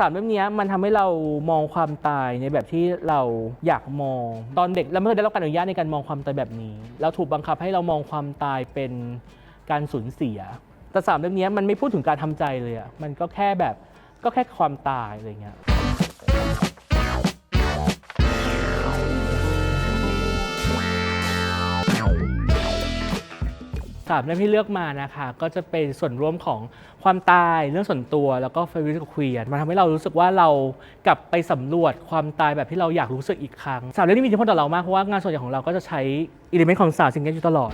สามเรื่องนี้มันทำให้เรามองความตายในแบบที่เราอยากมอง ตอนเด็กเราไม่เคยได้รับการอนุญาตในการมองความตายแบบนี้ เราถูกบังคับให้เรามองความตายเป็นการสูญเสีย แต่สามเรื่องนี้มันไม่พูดถึงการทำใจเลยอะมันก็แค่แบบก็แค่ความตายอะไรเงี้ย สามเล่มที่เลือกมานะคะ ก็จะเป็นส่วนร่วมของความตายเรื่องส่วนตัวแล้วก็เฟรนด์ควีนมันทำให้เรารู้สึกว่าเรากลับไปสำรวจความตายแบบที่เราอยากรู้สึกอีกครั้งสามเล่มนี้มีอิทธิพลต่อเรามากเพราะว่างานส่วนใหญ่ของเราก็จะใช้อิเลเมนต์ของศาสตร์สิ่งนี้อยู่ตลอด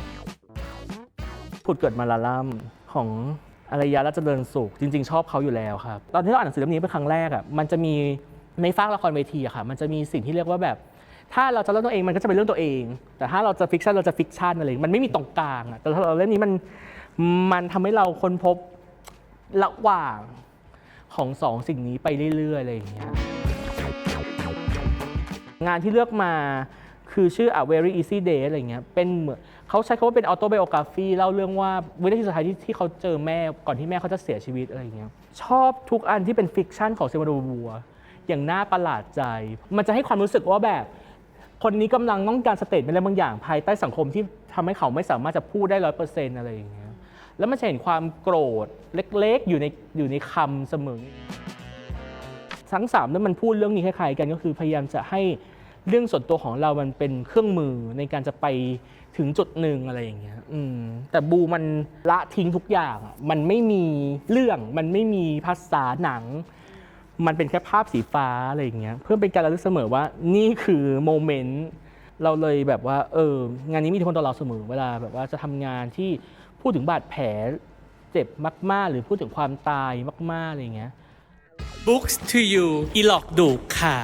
ผุดเกิดมาลาลัมของอารยะและเจริญสุขจริง ๆ ชอบเขาอยู่แล้วครับตอนที่เราอ่านหนังสือเล่มนี้เป็นครั้งแรกอะมันจะมีในฟากละครเวทีอะค่ะ มันจะมีสิ่งที่เรียกว่าแบบ ถ้าเราจะเล่าตัวเองมันก็จะเป็นเรื่องตัวเอง แต่ถ้าเราจะฟิกชันเราจะฟิกชันอะไรอย่างเงี้ยมันไม่มีตรงกลางอะแต่ถ้าเราเล่มนี้มันมันทำให้เราค้นพบระหว่างของสองสิ่งนี้ไปเรื่อยๆอะไรอย่างเงี้ยงานที่เลือกมาคือชื่อ A Very Easy Day อะไรเงี้ย เป็นเหมือนเขาใช้คำว่าเป็น autobiography เล่าเรื่องว่าวินาทีสุดท้ายที่ที่เขาเจอแม่ก่อนที่แม่เขาจะเสียชีวิตอะไรเงี้ย ชอบทุกอันที่เป็นฟิกชันของเซมาโดบัว อย่างน่าประหลาดใจ มันจะให้ความรู้สึกว่าแบบ คนนี้กำลังต้องการสเตทเป็นอะไรบางอย่างภายใต้สังคมที่ทำให้เขาไม่สามารถจะพูดได้ร้อยเปอร์เซ็นต์อะไรอย่างเงี้ยแล้วมันจะเห็นความโกรธเล็กๆ อยู่ในอยู่ในคำเสมอทั้งสามนั้นมันพูดเรื่องนี้คล้ายๆกันก็คือพยายามจะให้เรื่องส่วนตัวของเรามันเป็นเครื่องมือในการจะไปถึงจุดหนึ่งอะไรอย่างเงี้ยอืมแต่บูมันละทิ้งทุกอย่างอะมันไม่มีเรื่อง มันไม่มีภาษาหนัง มันเป็นแค่ภาพสีฟ้าอะไรอย่างเงี้ยเพื่อเป็นการระลึกเสมอว่านี่คือโมเมนต์เราเลยแบบว่าเอองานนี้มีอิทธิพลต่อเราเสมอเวลาแบบว่าจะทำงานที่พูดถึงบาดแผลเจ็บมาก ๆ หรือพูดถึงความตายมาก ๆ อะไรอย่างเงี้ย Books to you อีหลอกดูค่ะ